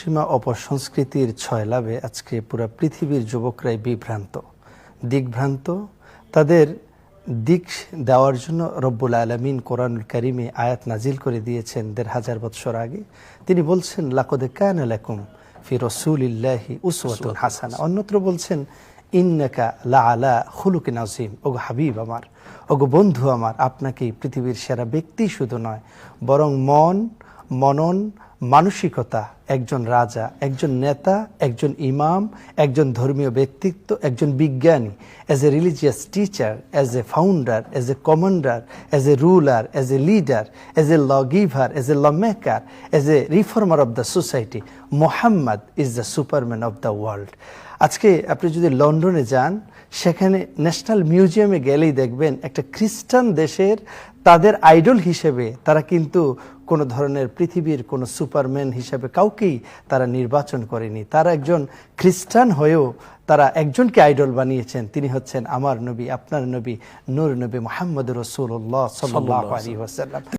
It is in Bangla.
পশ্চিমা অপসংস্কৃতির ছয় লাভে আজকে পুরো পৃথিবীর যুবকরাই বিভ্রান্ত। দিকভ্রান্ত তাদের দিক দেওয়ার জন্য রব্বুল আলমিন কোরআনুল করিমে আয়াত নাজিল করে দিয়েছেন দেড় হাজার বৎসর আগে। তিনি বলছেন লাকদে কান আলাকুম ফি রসুলিল্লাহি উসওয়াতুন হাসানা। অন্যত্র বলছেন ইন্নাকা লা আলা খুলুকিন আজিম ওগো হাবিব আমার ওগো বন্ধু আমার আপনাকে পৃথিবীর সেরা ব্যক্তি শুধু নয় বরং মন মনন, মানসিকতা, একজন রাজা, একজন নেতা, একজন ইমাম, একজন ধর্মীয় ব্যক্তিত্ব, একজন বিজ্ঞানী as a religious teacher as a founder as a commander as a ruler as a leader as a law giver as a law maker as a reformer of the society Muhammad is the superman of the world আজকে আপনি যদি লন্ডনে যান সেখানে ন্যাশনাল মিউজিয়ামে গেলেই দেখবেন একটা খ্রিস্টান দেশের তাদের আইডল হিসেবে তারা কিন্তু কোনো ধরনের পৃথিবীর কোনো সুপারম্যান হিসেবে কাউকেই তারা নির্বাচন করেনি। তারা একজন খ্রিস্টান হয়েও তারা একজনকে আইডল বানিয়েছেন। তিনি হচ্ছেন আমার নবী, আপনার নবী, নূর নবী মোহাম্মদ রসুল্লাহ সাল্লাহ আলী